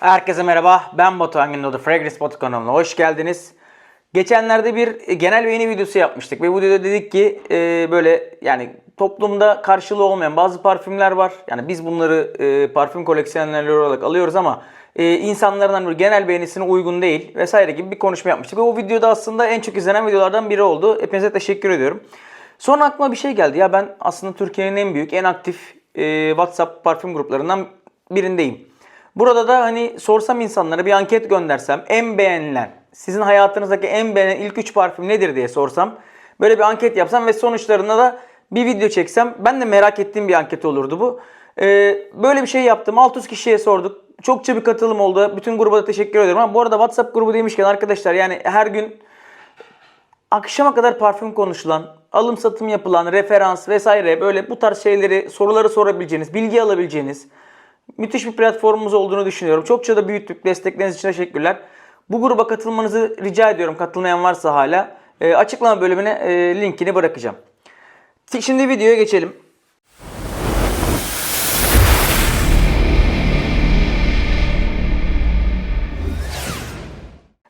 Herkese merhaba. Ben Batuhan Gündoğdu. Fragrance Bot kanalına hoş geldiniz. Geçenlerde bir genel beğeni videosu yapmıştık ve bu videoda dedik ki e, böyle yani toplumda karşılığı olmayan bazı parfümler var. Yani biz bunları e, parfüm koleksiyonerleri olarak alıyoruz ama e, insanların böyle genel beğenisine uygun değil vesaire gibi bir konuşma yapmıştık. Ve o videoda aslında en çok izlenen videolardan biri oldu. Hepinize teşekkür ediyorum. Sonra aklıma bir şey geldi. Ya ben aslında Türkiye'nin en büyük, en aktif e, WhatsApp parfüm gruplarından birindeyim. Burada da hani sorsam insanlara bir anket göndersem en beğenilen, sizin hayatınızdaki en beğenilen ilk 3 parfüm nedir diye sorsam. Böyle bir anket yapsam ve sonuçlarında da bir video çeksem. Ben de merak ettiğim bir anket olurdu bu. Ee, böyle bir şey yaptım. 600 kişiye sorduk. Çokça bir katılım oldu. Bütün gruba da teşekkür ediyorum. Ama bu arada WhatsApp grubu demişken arkadaşlar yani her gün akşama kadar parfüm konuşulan, alım satım yapılan, referans vesaire böyle bu tarz şeyleri, soruları sorabileceğiniz, bilgi alabileceğiniz müthiş bir platformumuz olduğunu düşünüyorum. Çokça da büyüttük. Destekleriniz için teşekkürler. Bu gruba katılmanızı rica ediyorum. Katılmayan varsa hala. E, açıklama bölümüne e, linkini bırakacağım. Şimdi videoya geçelim.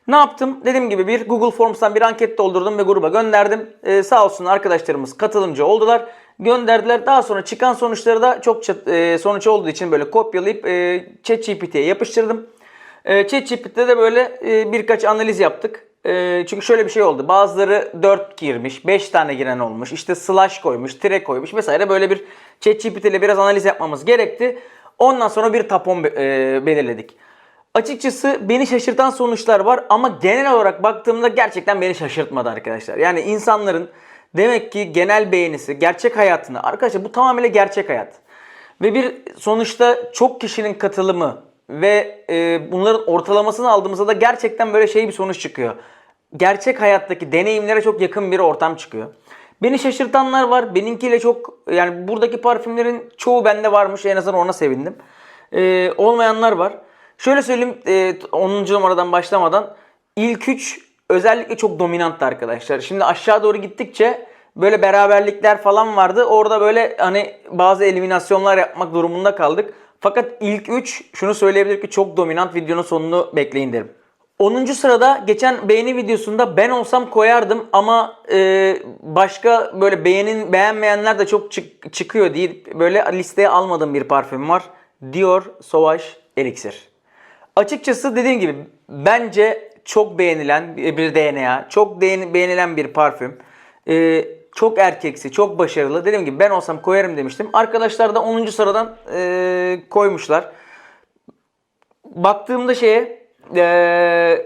Ne yaptım? Dediğim gibi bir Google Forms'tan bir anket doldurdum ve gruba gönderdim. Ee, sağ olsun arkadaşlarımız katılımcı oldular. Gönderdiler. Daha sonra çıkan sonuçları da çok e, sonuç olduğu için böyle kopyalayıp e, ChatGPT'ye yapıştırdım. E, ChatGPT'de de böyle birkaç analiz yaptık. Çünkü şöyle bir şey oldu. Bazıları 4 girmiş, 5 tane giren olmuş. işte slash koymuş, tire koymuş vesaire. Böyle bir ChatGPT ile biraz analiz yapmamız gerekti. Ondan sonra bir tapon be- belirledik. Açıkçası beni şaşırtan sonuçlar var ama genel olarak baktığımda gerçekten beni şaşırtmadı arkadaşlar. Yani insanların demek ki genel beğenisi, gerçek hayatını, arkadaşlar bu tamamıyla gerçek hayat. Ve bir sonuçta çok kişinin katılımı ve e, bunların ortalamasını aldığımızda da gerçekten böyle şey bir sonuç çıkıyor. Gerçek hayattaki deneyimlere çok yakın bir ortam çıkıyor. Beni şaşırtanlar var. Benimkiyle çok yani buradaki parfümlerin çoğu bende varmış. En azından ona sevindim. E, olmayanlar var. Şöyle söyleyeyim e, 10. numaradan başlamadan ilk 3 özellikle çok dominanttı arkadaşlar. Şimdi aşağı doğru gittikçe böyle beraberlikler falan vardı. Orada böyle hani bazı eliminasyonlar yapmak durumunda kaldık. Fakat ilk 3 şunu söyleyebilir ki çok dominant videonun sonunu bekleyin derim. 10. sırada geçen beğeni videosunda ben olsam koyardım ama e, başka böyle beğenin beğenmeyenler de çok çık- çıkıyor diye böyle listeye almadığım bir parfüm var. Dior Sauvage Elixir. Açıkçası dediğim gibi bence çok beğenilen bir DNA, çok beğeni- beğenilen bir parfüm. Ee, çok erkeksi, çok başarılı. Dediğim gibi ben olsam koyarım demiştim. Arkadaşlar da 10. sıradan ee, koymuşlar. Baktığımda şeye ee,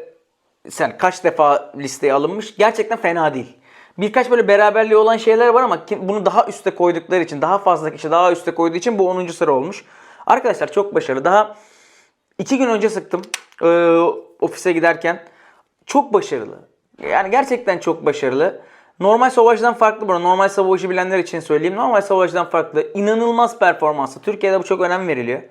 sen kaç defa listeye alınmış gerçekten fena değil. Birkaç böyle beraberliği olan şeyler var ama bunu daha üste koydukları için, daha fazla kişi daha üste koyduğu için bu 10. sıra olmuş. Arkadaşlar çok başarılı. Daha İki gün önce sıktım ee, ofise giderken. Çok başarılı. Yani gerçekten çok başarılı. Normal Savaş'dan farklı bunu. Normal Savaş'ı bilenler için söyleyeyim. Normal Savaş'dan farklı. İnanılmaz performansı. Türkiye'de bu çok önem veriliyor.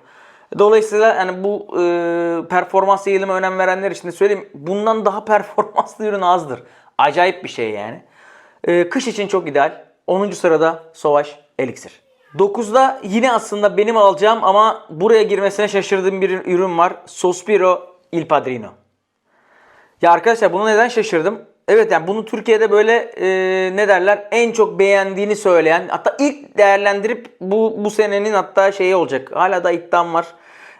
Dolayısıyla yani bu e, performans eğilime önem verenler için de söyleyeyim. Bundan daha performanslı ürün azdır. Acayip bir şey yani. E, kış için çok ideal. 10. sırada Savaş Elixir. 9'da yine aslında benim alacağım ama buraya girmesine şaşırdığım bir ürün var. Sospiro Il Padrino. Ya arkadaşlar bunu neden şaşırdım? Evet yani bunu Türkiye'de böyle e, ne derler en çok beğendiğini söyleyen hatta ilk değerlendirip bu bu senenin hatta şeyi olacak. Hala da iddiam var.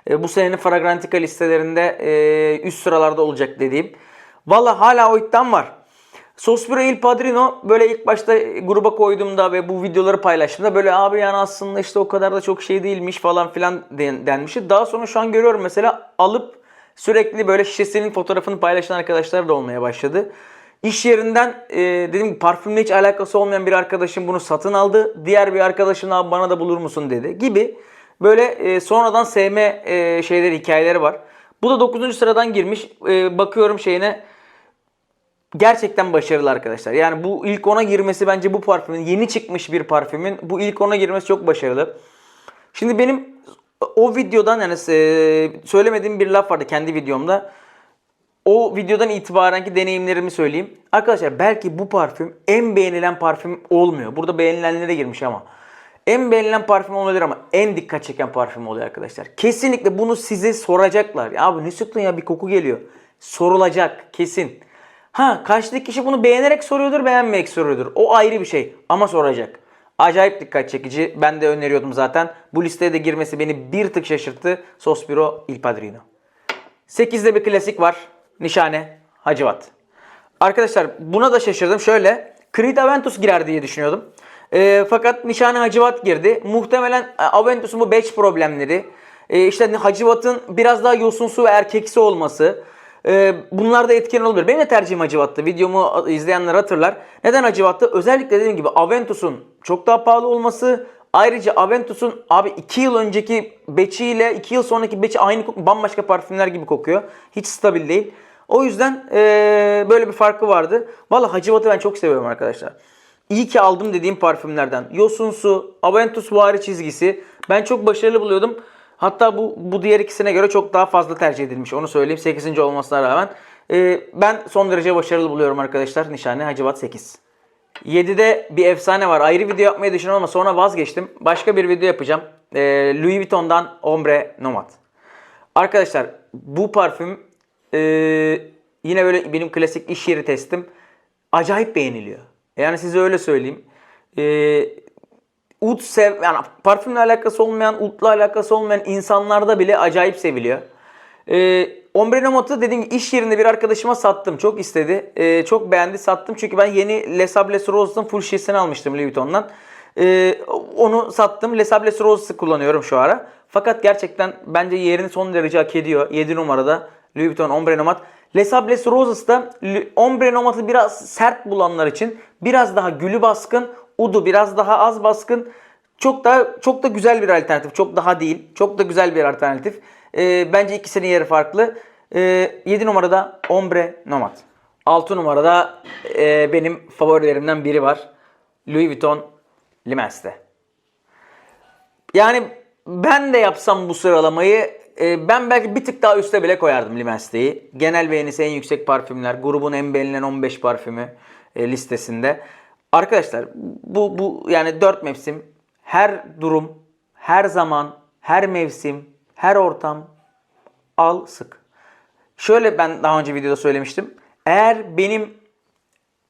E, bu senenin Fragrantica listelerinde e, üst sıralarda olacak dediğim. Valla hala o iddiam var. Sospiro Il Padrino böyle ilk başta gruba koyduğumda ve bu videoları paylaştığımda böyle abi yani aslında işte o kadar da çok şey değilmiş falan filan den- denmişti. Daha sonra şu an görüyorum mesela alıp sürekli böyle şişesinin fotoğrafını paylaşan arkadaşlar da olmaya başladı. İş yerinden e, dedim parfümle hiç alakası olmayan bir arkadaşım bunu satın aldı. Diğer bir arkadaşım abi bana da bulur musun dedi gibi. Böyle e, sonradan sevme e, şeyleri hikayeleri var. Bu da 9. sıradan girmiş. E, bakıyorum şeyine gerçekten başarılı arkadaşlar. Yani bu ilk ona girmesi bence bu parfümün yeni çıkmış bir parfümün bu ilk ona girmesi çok başarılı. Şimdi benim o videodan yani söylemediğim bir laf vardı kendi videomda. O videodan itibarenki deneyimlerimi söyleyeyim. Arkadaşlar belki bu parfüm en beğenilen parfüm olmuyor. Burada beğenilenlere girmiş ama. En beğenilen parfüm olabilir ama en dikkat çeken parfüm oluyor arkadaşlar. Kesinlikle bunu size soracaklar. Ya abi ne sıktın ya bir koku geliyor. Sorulacak kesin. Ha karşıdaki kişi bunu beğenerek soruyordur beğenmeyerek soruyordur. O ayrı bir şey ama soracak. Acayip dikkat çekici. Ben de öneriyordum zaten. Bu listeye de girmesi beni bir tık şaşırttı. Sospiro Il Padrino. 8'de bir klasik var. Nişane Hacivat. Arkadaşlar buna da şaşırdım. Şöyle Creed Aventus girer diye düşünüyordum. Ee, fakat Nişane Hacivat girdi. Muhtemelen e, Aventus'un bu batch problemleri, e, işte Hacivat'ın biraz daha yosunsu ve erkeksi olması, e, bunlar da etken olabilir. Benim de tercihim Hacivat'tı. Videomu izleyenler hatırlar. Neden Hacivat'tı? Özellikle dediğim gibi Aventus'un çok daha pahalı olması, Ayrıca Aventus'un abi 2 yıl önceki beçiyle 2 yıl sonraki beçi aynı kok- bambaşka parfümler gibi kokuyor. Hiç stabil değil. O yüzden eee, böyle bir farkı vardı. Valla Hacivat'ı ben çok seviyorum arkadaşlar. İyi ki aldım dediğim parfümlerden. Yosunsu, Aventus vari çizgisi. Ben çok başarılı buluyordum. Hatta bu bu diğer ikisine göre çok daha fazla tercih edilmiş. Onu söyleyeyim 8. olmasına rağmen. Eee, ben son derece başarılı buluyorum arkadaşlar. Nişane Hacivat 8. 7'de bir efsane var. Ayrı video yapmayı düşünüyorum ama sonra vazgeçtim. Başka bir video yapacağım. Ee, Louis Vuitton'dan Ombre Nomad. Arkadaşlar bu parfüm ee, yine böyle benim klasik iş yeri testim. Acayip beğeniliyor. Yani size öyle söyleyeyim. Ee, Ud sev yani parfümle alakası olmayan, udla alakası olmayan insanlarda bile acayip seviliyor. Ee, Ombre Nomad'ı dediğim gibi iş yerinde bir arkadaşıma sattım. Çok istedi. Ee, çok beğendi. Sattım çünkü ben yeni Les Sables Roses'ın full şişesini almıştım Louis Vuitton'dan. Ee, onu sattım. Les Sables Roses'ı kullanıyorum şu ara. Fakat gerçekten bence yerini son derece hak ediyor. 7 numarada Louis Vuitton Ombre Nomad. Les Sables Roses'da Ombre Nomad'ı biraz sert bulanlar için biraz daha gülü baskın, udu biraz daha az baskın. Çok da çok da güzel bir alternatif. Çok daha değil. Çok da güzel bir alternatif. Ee, bence ikisinin yeri farklı. Ee, 7 numarada Ombre Nomad. 6 numarada e, benim favorilerimden biri var. Louis Vuitton Limenste. Yani ben de yapsam bu sıralamayı e, ben belki bir tık daha üste bile koyardım Limenste'yi. Genel beğenisi en yüksek parfümler. Grubun en beğenilen 15 parfümü e, listesinde. Arkadaşlar bu bu yani 4 mevsim her durum, her zaman, her mevsim, her ortam al sık. Şöyle ben daha önce videoda söylemiştim. Eğer benim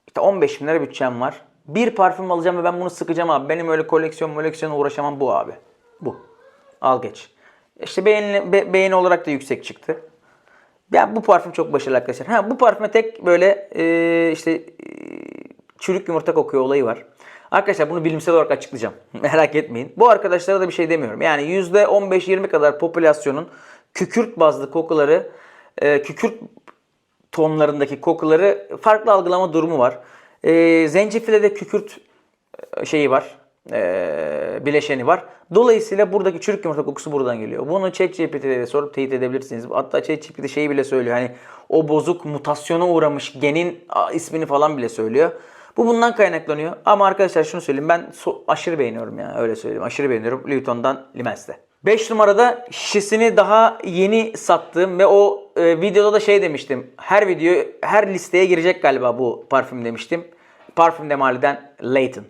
işte 15 bin lira bütçem var. Bir parfüm alacağım ve ben bunu sıkacağım abi. Benim öyle koleksiyon koleksiyona uğraşamam bu abi. Bu. Al geç. İşte beğeni, be- beğeni olarak da yüksek çıktı. Ya bu parfüm çok başarılı arkadaşlar. Ha bu parfüme tek böyle e, işte çürük yumurta kokuyor olayı var. Arkadaşlar bunu bilimsel olarak açıklayacağım. Merak etmeyin. Bu arkadaşlara da bir şey demiyorum. Yani %15-20 kadar popülasyonun kükürt bazlı kokuları, e, kükürt tonlarındaki kokuları farklı algılama durumu var. E, zencefilde de kükürt e, şeyi var. E, bileşeni var. Dolayısıyla buradaki çürük yumurta kokusu buradan geliyor. Bunu ChatGPT'de de sorup teyit edebilirsiniz. Hatta ChatGPT şeyi bile söylüyor. Hani o bozuk mutasyona uğramış genin ismini falan bile söylüyor. Bu bundan kaynaklanıyor. Ama arkadaşlar şunu söyleyeyim. Ben so- aşırı beğeniyorum ya. Öyle söyleyeyim. Aşırı beğeniyorum. Louis Limens'te. 5 numarada şişesini daha yeni sattığım ve o e, videoda da şey demiştim. Her video, her listeye girecek galiba bu parfüm demiştim. Parfüm Demali'den Layton.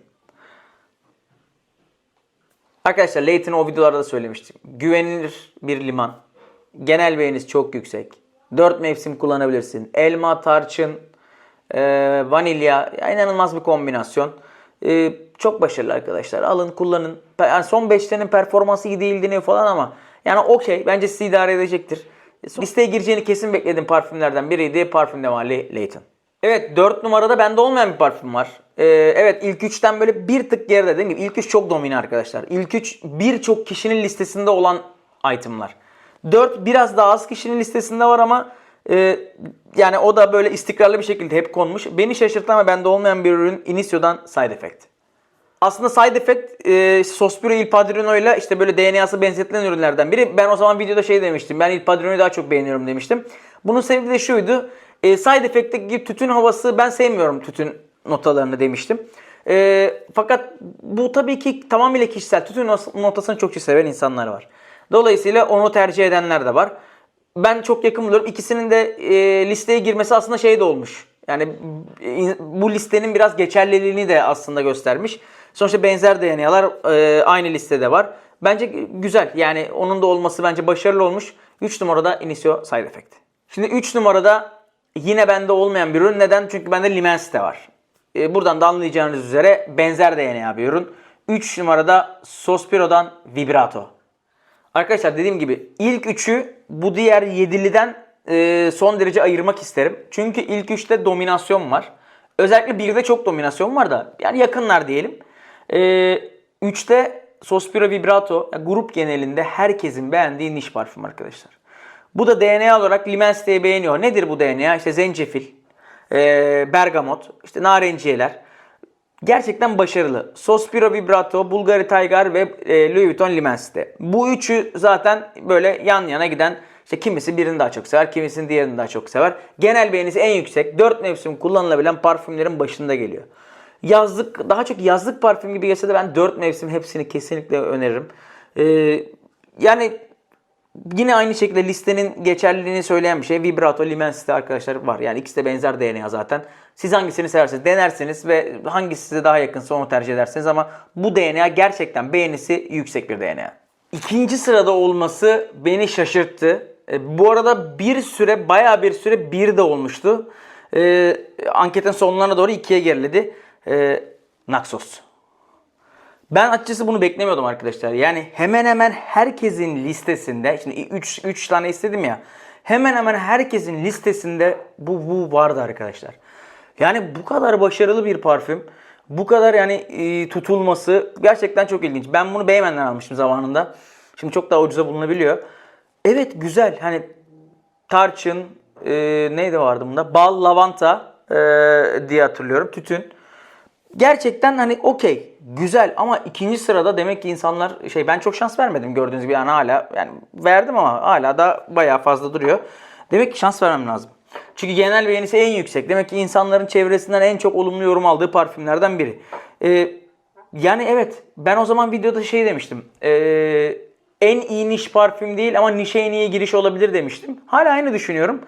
Arkadaşlar Layton'ı o videolarda da söylemiştim. Güvenilir bir liman. Genel beğenisi çok yüksek. 4 mevsim kullanabilirsin. Elma, tarçın, e, vanilya. Ya inanılmaz bir kombinasyon. E, çok başarılı arkadaşlar. Alın kullanın. Yani son 5'lerin performansı iyi değil deniyor falan ama yani okey. Bence sizi idare edecektir. Listeye gireceğini kesin bekledim parfümlerden biriydi. Parfüm Demali Layton. Evet 4 numarada bende olmayan bir parfüm var. Ee, evet ilk 3'ten böyle bir tık geride dediğim gibi ilk 3 çok domine arkadaşlar. İlk 3 birçok kişinin listesinde olan itemlar. 4 biraz daha az kişinin listesinde var ama e, yani o da böyle istikrarlı bir şekilde hep konmuş. Beni şaşırtan ve bende olmayan bir ürün Inicio'dan Side Effect. Aslında side effect e, Sospiro Il Padrino ile işte böyle DNA'sı benzetilen ürünlerden biri. Ben o zaman videoda şey demiştim. Ben Il Padrino'yu daha çok beğeniyorum demiştim. Bunun sebebi de şuydu. E, side effect'teki tütün havası ben sevmiyorum tütün notalarını demiştim. E, fakat bu tabii ki tamamıyla kişisel. Tütün notasını çok seven insanlar var. Dolayısıyla onu tercih edenler de var. Ben çok yakın buluyorum. İkisinin de e, listeye girmesi aslında şey de olmuş. Yani bu listenin biraz geçerliliğini de aslında göstermiş. Sonuçta benzer DNA'lar e, aynı listede var. Bence güzel. Yani onun da olması bence başarılı olmuş. 3 numarada Initio Side Effect. Şimdi 3 numarada yine bende olmayan bir ürün. Neden? Çünkü bende Limens'te var. E, buradan da anlayacağınız üzere benzer DNA bir ürün. 3 numarada Sospiro'dan Vibrato. Arkadaşlar dediğim gibi ilk üçü bu diğer yediliden e, son derece ayırmak isterim. Çünkü ilk üçte dominasyon var. Özellikle birde çok dominasyon var da yani yakınlar diyelim. E, üçte Sospiro Vibrato yani grup genelinde herkesin beğendiği niş parfüm arkadaşlar. Bu da DNA olarak Limens diye beğeniyor. Nedir bu DNA? İşte zencefil, e, bergamot, işte narenciyeler. Gerçekten başarılı. Sospiro Vibrato, Bulgari Tiger ve e, Louis Vuitton Limens'te. Bu üçü zaten böyle yan yana giden işte kimisi birini daha çok sever, kimisinin diğerini daha çok sever. Genel beğenisi en yüksek. 4 mevsim kullanılabilen parfümlerin başında geliyor. Yazlık, daha çok yazlık parfüm gibi gelse de ben 4 mevsim hepsini kesinlikle öneririm. Ee, yani Yine aynı şekilde listenin geçerliliğini söyleyen bir şey. Vibrato, Limens'te arkadaşlar var. Yani ikisi de benzer DNA zaten. Siz hangisini seversiniz denersiniz ve hangisi size daha yakınsa onu tercih edersiniz ama bu DNA gerçekten beğenisi yüksek bir DNA. İkinci sırada olması beni şaşırttı. E, bu arada bir süre, bayağı bir süre bir de olmuştu. E, anketin sonlarına doğru ikiye geriledi. E, Naxos. Ben açıkçası bunu beklemiyordum arkadaşlar. Yani hemen hemen herkesin listesinde, şimdi 3 3 tane istedim ya. Hemen hemen herkesin listesinde bu bu vardı arkadaşlar. Yani bu kadar başarılı bir parfüm, bu kadar yani e, tutulması gerçekten çok ilginç. Ben bunu Beymen'den almıştım zamanında. Şimdi çok daha ucuza bulunabiliyor. Evet güzel. Hani tarçın, e, neydi vardı bunda? Bal, lavanta e, diye hatırlıyorum. Tütün. Gerçekten hani okey güzel ama ikinci sırada demek ki insanlar şey ben çok şans vermedim gördüğünüz gibi yani hala yani verdim ama hala da bayağı fazla duruyor. Demek ki şans vermem lazım. Çünkü genel beğenisi en yüksek. Demek ki insanların çevresinden en çok olumlu yorum aldığı parfümlerden biri. Ee, yani evet ben o zaman videoda şey demiştim. Ee, en iyi niş parfüm değil ama nişe en iyi giriş olabilir demiştim. Hala aynı düşünüyorum.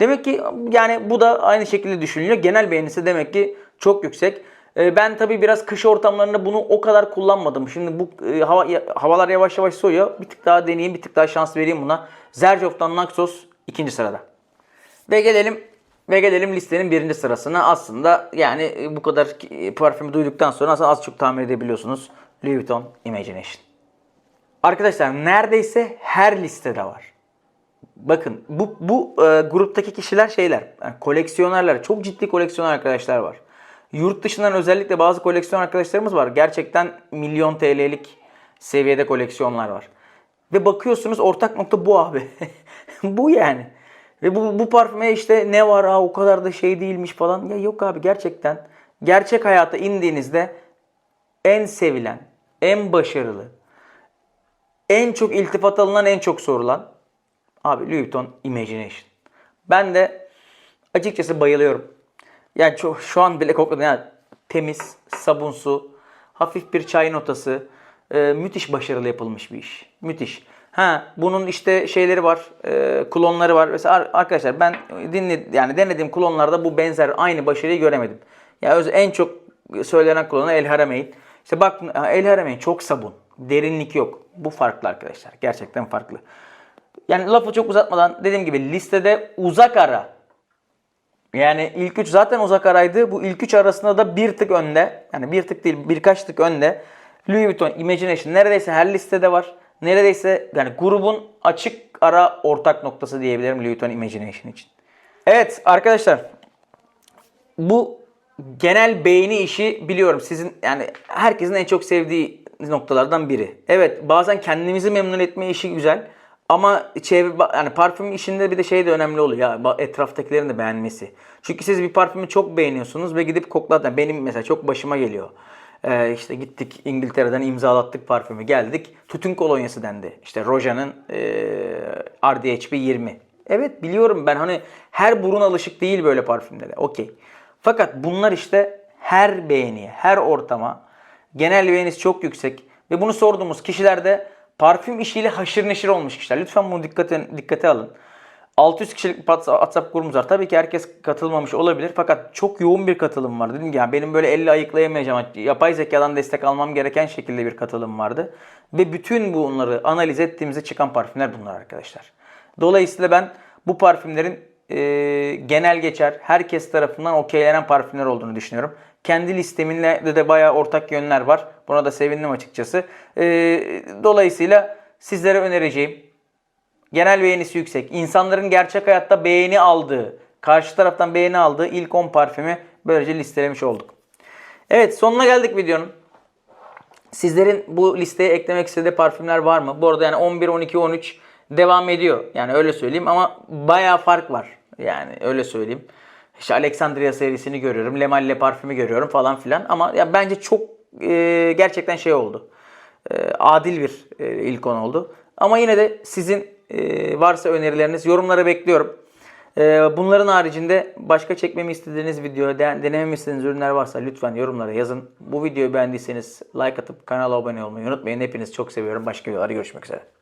Demek ki yani bu da aynı şekilde düşünülüyor. Genel beğenisi demek ki çok yüksek. Ee, ben tabii biraz kış ortamlarında bunu o kadar kullanmadım. Şimdi bu e, hava, havalar yavaş yavaş soğuyor. Bir tık daha deneyeyim, bir tık daha şans vereyim buna. Zerjov'dan Naxos ikinci sırada. Ve gelelim ve gelelim listenin birinci sırasına. Aslında yani e, bu kadar e, parfümü duyduktan sonra aslında az çok tahmin edebiliyorsunuz. Louis Vuitton Imagination. Arkadaşlar neredeyse her listede var. Bakın bu bu e, gruptaki kişiler şeyler, yani koleksiyonerler, çok ciddi koleksiyoner arkadaşlar var. Yurt dışından özellikle bazı koleksiyon arkadaşlarımız var. Gerçekten milyon TL'lik seviyede koleksiyonlar var. Ve bakıyorsunuz ortak nokta bu abi. bu yani. Ve bu, bu parfüme işte ne var ha o kadar da şey değilmiş falan. Ya yok abi gerçekten. Gerçek hayata indiğinizde en sevilen, en başarılı, en çok iltifat alınan, en çok sorulan abi Louis Vuitton Imagination. Ben de açıkçası bayılıyorum. Yani çok, şu an bile kokladım. Yani temiz, sabunsu, hafif bir çay notası. E, müthiş başarılı yapılmış bir iş. Müthiş. Ha bunun işte şeyleri var, e, klonları var. Mesela arkadaşlar ben dinle yani denediğim klonlarda bu benzer aynı başarıyı göremedim. Ya yani en çok söylenen klonu El Harameyn. İşte bak El Harameyn çok sabun. Derinlik yok. Bu farklı arkadaşlar. Gerçekten farklı. Yani lafı çok uzatmadan dediğim gibi listede uzak ara yani ilk üç zaten uzak araydı. Bu ilk üç arasında da bir tık önde. Yani bir tık değil birkaç tık önde. Louis Vuitton Imagination neredeyse her listede var. Neredeyse yani grubun açık ara ortak noktası diyebilirim Vuitton Imagination için. Evet arkadaşlar bu genel beğeni işi biliyorum sizin yani herkesin en çok sevdiği noktalardan biri. Evet bazen kendimizi memnun etme işi güzel. Ama çevre yani parfüm işinde bir de şey de önemli oluyor ya etraftakilerin de beğenmesi. Çünkü siz bir parfümü çok beğeniyorsunuz ve gidip koklarken benim mesela çok başıma geliyor. Ee, işte gittik İngiltere'den imzalattık parfümü geldik. Tütün kolonyası dendi. İşte Roja'nın e, RDHP 20. Evet biliyorum ben hani her burun alışık değil böyle parfümlere. Okey. Fakat bunlar işte her beğeniye, her ortama genel beğenisi çok yüksek. Ve bunu sorduğumuz kişilerde parfüm işiyle haşır neşir olmuş kişiler. Lütfen bunu dikkate, dikkate alın. 600 kişilik WhatsApp grubumuz var. Tabii ki herkes katılmamış olabilir fakat çok yoğun bir katılım var. Dedim ki ya benim böyle elle ayıklayamayacağım. Yapay zekadan destek almam gereken şekilde bir katılım vardı. Ve bütün bunları analiz ettiğimizde çıkan parfümler bunlar arkadaşlar. Dolayısıyla ben bu parfümlerin e, genel geçer, herkes tarafından okeylenen parfümler olduğunu düşünüyorum. Kendi listeminde de, de bayağı ortak yönler var. Buna da sevindim açıkçası. E, dolayısıyla sizlere önereceğim genel beğenisi yüksek, insanların gerçek hayatta beğeni aldığı, karşı taraftan beğeni aldığı ilk 10 parfümü böylece listelemiş olduk. Evet sonuna geldik videonun. Sizlerin bu listeye eklemek istediği parfümler var mı? Bu arada yani 11, 12, 13 devam ediyor. Yani öyle söyleyeyim ama bayağı fark var. Yani öyle söyleyeyim. İşte Alexandria serisini görüyorum. Le Malle parfümü görüyorum falan filan. Ama ya bence çok e, gerçekten şey oldu. E, adil bir e, ilk 10 oldu. Ama yine de sizin e, varsa önerileriniz yorumlara bekliyorum. E, bunların haricinde başka çekmemi istediğiniz video, de- denememi istediğiniz ürünler varsa lütfen yorumlara yazın. Bu videoyu beğendiyseniz like atıp kanala abone olmayı unutmayın. Hepinizi çok seviyorum. Başka videolarda görüşmek üzere.